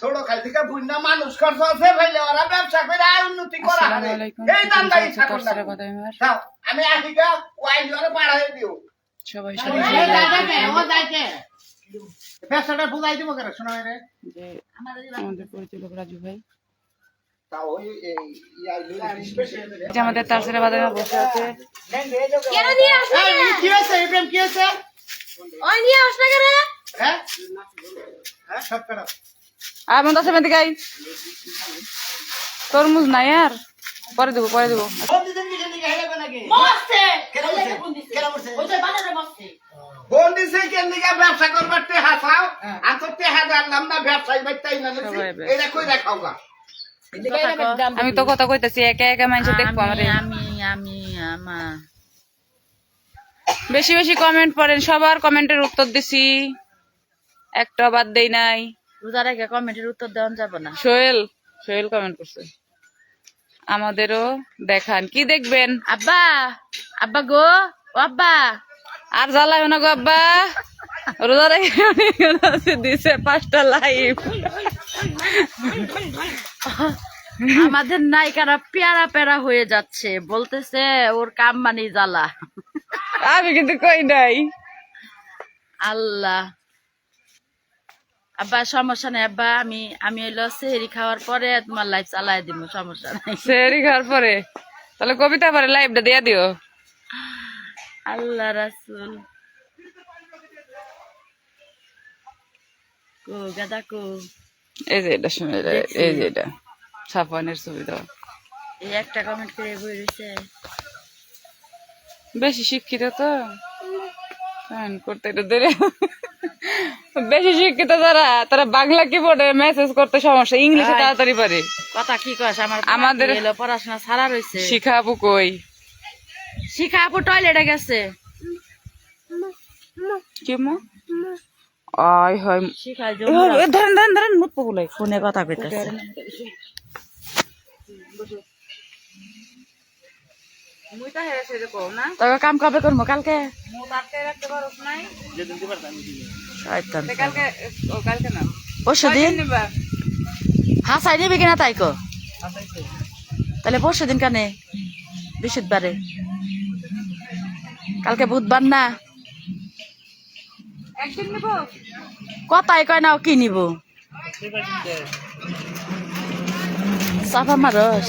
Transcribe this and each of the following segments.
ছোট খাল থেকে বুঝনা মানুষ খরচ আছে ভাইলে ওরা ব্যবসা করে আয় উন্নতি করা এই দান্দাই কিছু ঠাকুর তরসারে বাদাইমার দাও আমি ওয়াইন ধরে পাড়াই দিও। সবাই সবাই যাইতে, ও যাইতে। ব্যবসাটা বুঝাই দিব কেন শোনো রে আমাদের পরিচালক রাজু ভাই। তাও ওই এই ইয়াইলো স্পেশাল যে আমাদের তারসারে বাদাইমা বসে আছে। কেন দিয়ে আস কি হয়েছে ইব্রাহিম কি হয়েছে? ওই নিয়ে আস কেন? হ্যাঁ? হ্যাঁ সব করো আর মন দশ মেদিকে আই তরমুজ নাই আর পরে দেবো পরে দেবো ফোন দিতে নিজে নিজে হেলে নাকি মস্তে। কেন বলছে? কেন বলছে? ওই যে বাজারে মস্তে। ফোন দিছে কেন দিকে ব্যবসা করবার টেহা চাও আর তো টেহা জানলাম না ব্যবসায়ী বাচ্চাই না নিছি। সবাই ব্যবসা। এটা কই দেখাও গা আমি তো কথা কইতাছি একা একা মানুষ দেখব আমার আমি আমি আমার বেশি বেশি কমেন্ট পড়েন সবার কমেন্টের উত্তর দিছি একটা বাদ দেই নাই রোজা রেখে কমেন্টের উত্তর দেওয়া যাবে না। সোহেল সোহেল কমেন্ট করছে। আমাদেরও দেখান। কি দেখবেন? আব্বা আব্বা গো আব্বা। আর জ্বালাবে না গো আব্বা। রোজা রেখে দিছে পাঁচটা লাইভ আমাদের নায়িকারা পেয়ারা পেয়ারা হয়ে যাচ্ছে। বলতেছে ওর কাম মানি জ্বালা। আমি কিন্তু কই নাই। আল্লাহ। আব্বা সমস্যা নেই আব্বা আমি আমি এলো সেহরি খাওয়ার পরে তোমার লাইফ চালাই দিব সমস্যা নাই। সেরি খাওয়ার পরে? তাহলে কবিতা পরে লাইভটা দিয়ে দিও। আল্লাহ রাসুল। কো গাদা কো। এই যে এটা শুনে এই যে এটা ছবি দাও। এই একটা কমেন্ট করে বই রয়েছে বেশি শিক্ষিত তো। করতে দেরি বেশি শিক্ষিত যারা তারা বাংলা কিবোর্ডে মেসেজ করতে সমস্যা ইংলিশে তাড়াতাড়ি পারে। কথা কি কস আমার আমাদের- পড়াশোনা সারা রয়েছে শিখা আপু কই? শিখা আপু টয়লেটে গেছে। কি মা? আয় হয়। ধরেন ধরেন ধরেন মুত পগুলাই ফোনে কথা কইতেছে মুইটা হেরেছে যে কও না তবে কাম কবে করব কালকে? মু রাতে রাখতে পারছ নাই শয়তান। তে কালকে ও কালকে না। পরশু দিন? নিবা হাসাই নিবি কিনা তাই কো? তাহলে পরশু দিন কানে? বৃহস্পতিবারে। কালকে বুধবার না? একদিন নিব? কথাই কয় না ও কি নিব? চাপা মারস।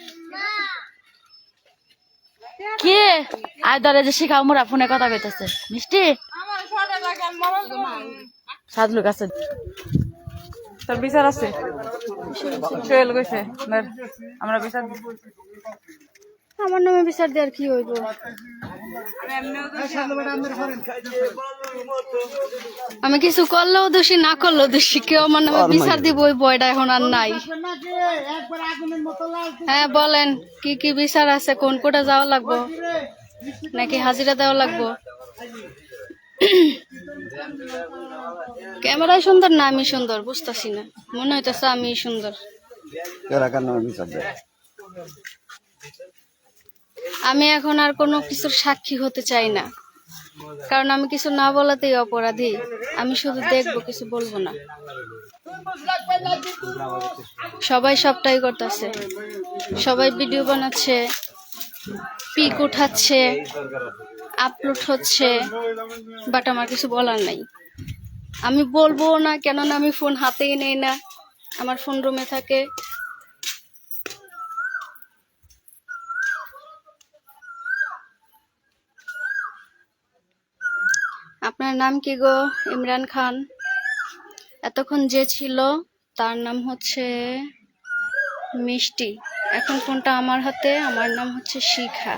কি? আয় ধরে যে শিখা মোরা ফোনে কথা কইতেছে। মিষ্টি? সাদলুক আছে। তোর বিচার আছে? আমরা বিচার। আমার নামে বিচার দেওয়ার কি হইব? আমি কিছু করলেও দোষী না করলেও দোষী। কেউ আমার নামে বিচার দিব ওই বয়টা এখন আর নাই। হ্যাঁ বলেন কি কি বিচার আছে কোন কোটা যাওয়া লাগবো? নাকি হাজিরা দেওয়া লাগবো? ক্যামেরায় সুন্দর না আমি সুন্দর বুঝতেছি না। মনে হইতেছে আমি সুন্দর। আমি এখন আর কোনো কিছুর সাক্ষী হতে চাই না। কারণ আমি কিছু না বলাতেই অপরাধী। আমি শুধু দেখব, কিছু বলব না। সবাই সবটাই করতেছে। সবাই ভিডিও বানাচ্ছে, পিক উঠাচ্ছে, আপলোড হচ্ছে বাট আমার কিছু বলার নাই। আমি বলব না, কেননা আমি ফোন হাতেই নেই না। আমার ফোন রুমে থাকে। আপনার নাম কি গো, ইমরান খান? এতক্ষণ যে ছিল, তার নাম হচ্ছে মিষ্টি। এখন ফোনটা আমার হাতে, আমার নাম হচ্ছে শিখা।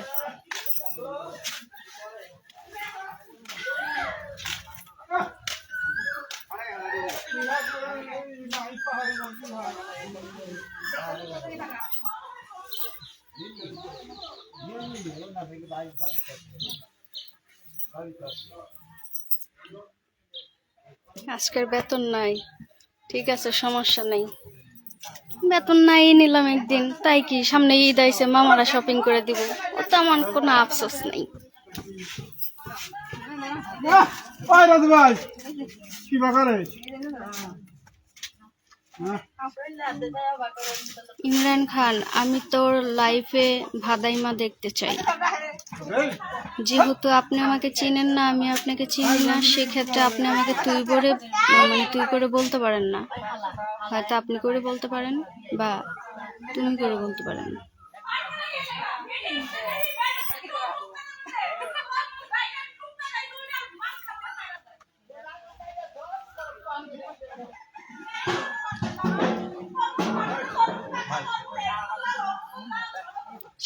আজকের বেতন নাই। ঠিক আছে, সমস্যা নেই। বেতন নাই নিলাম একদিন, তাই কি? সামনে ঈদ আইসে মামারা শপিং করে দিব। ও তো আমার কোনো আফসোস নেই। ভাই, কি ইমরান খান, আমি তোর লাইফে ভাদাইমা দেখতে চাই। যেহেতু আপনি আমাকে চিনেন না, আমি আপনাকে চিনি না, সেক্ষেত্রে আপনি আমাকে তুই করে মানে তুই করে বলতে পারেন না। হয়তো আপনি করে বলতে পারেন বা তুমি করে বলতে পারেন।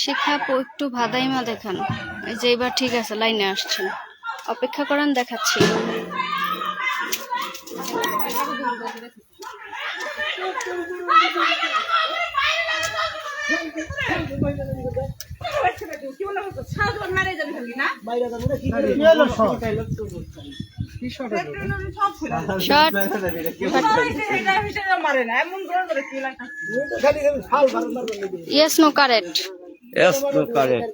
শিখা আপু একটু ভাদাইমা দেখান। এই যে এবার ঠিক আছে লাইনে আসছেন। অপেক্ষা করেন দেখাচ্ছি। Yes no correct Yes, no correct.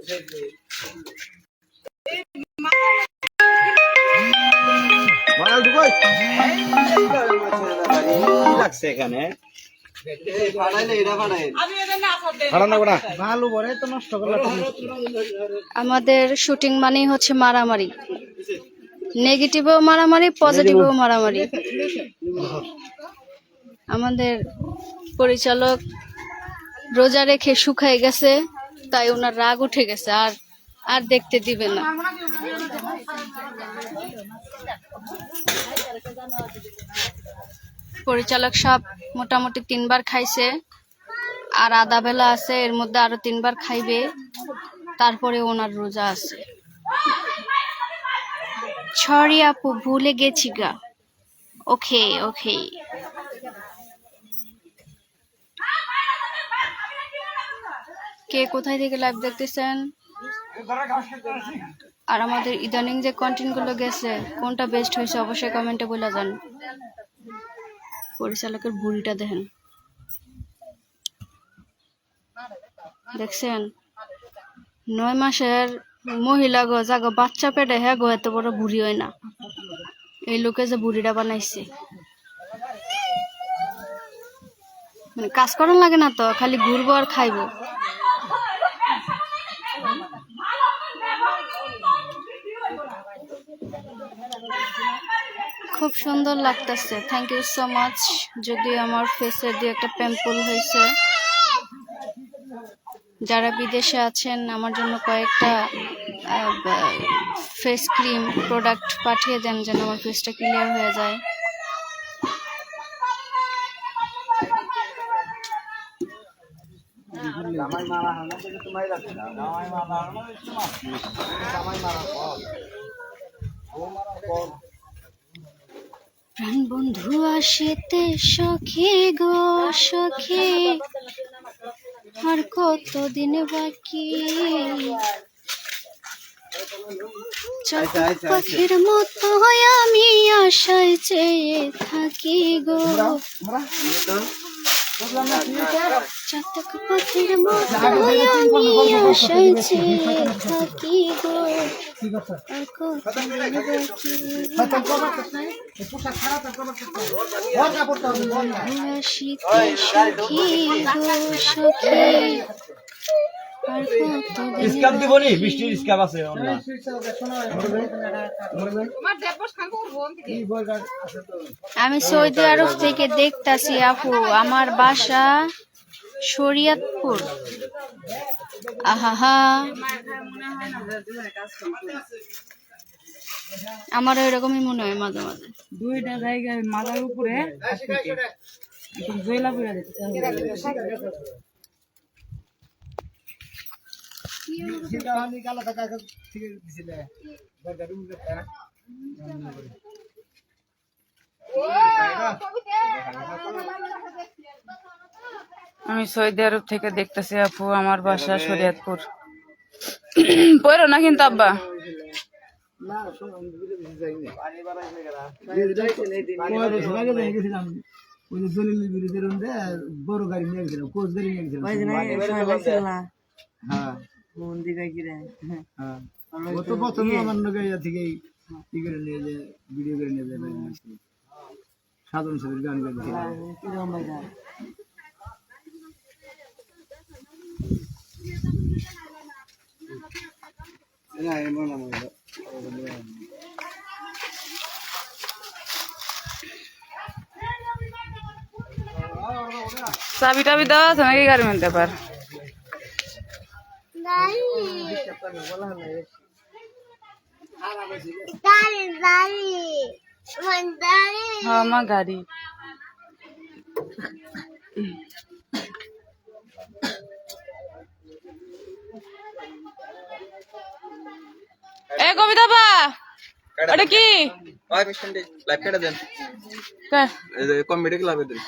মাল লাগছে এখানে? আমাদের শুটিং মানেই হচ্ছে মারামারি। নেগেটিভও মারামারি পজিটিভও মারামারি। আমাদের পরিচালক রোজা রেখে শুকায় গেছে। তাই ওনার রাগ উঠে গেছে, আর আর দেখতে দিবে না। পরিচালক সব মোটামুটি তিনবার খাইছে, আর আধা বেলা আছে, এর মধ্যে আরও তিনবার খাইবে, তারপরে ওনার রোজা আছে। সরি আপু, ভুলে গেছি গা। ওকে ওকে। কে কোথায় থেকে লাইভ দেখতেছেন? আর আমাদের ইদানিং যে কন্টেন্টগুলো গেছে, কোনটা বেস্ট হয়েছে অবশ্যই কমেন্টে বলে যান। পরিচালকের বুড়িটা দেখেন। দেখছেন? নয় মাসের মহিলা গো যাগো বাচ্চা পেটে হ্যাঁ গো, এত বড় বুড়ি হয় না। এই লোকে যে বুড়িটা বানাইছে। মানে কাজ করার লাগে না তো, খালি ঘুরবো আর খাইবো। খুব সুন্দর লাগতেছে। থ্যাংক ইউ সো মাচ যদি আমার ফেসে দিয়ে একটা প্যাম্পল হয়েছে। যারা বিদেশে আছেন, আমার জন্য কয়েকটা ফেস ক্রিম প্রোডাক্ট পাঠিয়ে দেন যেন আমার ফেসটা ক্লিয়ার হয়ে যায়। প্রাণ বন্ধু আসিতে সখী গো সখী আর কতদিন বাকি পাখির মতো আমি আশায় চেয়ে থাকি গো চাতক পাখির মতো আমি আশায় চেয়ে থাকি গো আর কতদিন বাকি শীতে সখী গো সখী কতদিন স্ক্যাপ দিবনি? বৃষ্টির স্ক্যাপ আছে আমি সৌদি আরব থেকে দেখতাছি আপু আমার বাসা শরিয়তপুর। আহা আমার এরকমই মনে হয় মাঝে মাঝে। দুইটা জায়গায় মাথার উপরে একদম জয়লা আমি সৌদি আরব থেকে দেখতেছি আপু আমার বাসা শরিয়তপুর। পড়ো না কিন্তু আব্বা। বড় গাড়ি নিয়ে গেছিলাম কোচ গাড়ি নিয়ে গেছিলাম। হ্যাঁ। হ্যাঁ। ও তো প্রথমে আমার নগে ইয়া থেকেই ই করে নিয়ে যে ভিডিও করে নিয়ে আসছিল। সাধন সাথে গান গাইছিলাম না এমন আমার চাবি টাবি দেওয়া আছে নাকি গাড়ি মেনতে পার হ্যাঁ আমার গাড়ি এ কবিতা বা ওটা কি লাইভ কেটে দেন কে? কমেডি ক্লাবে দেন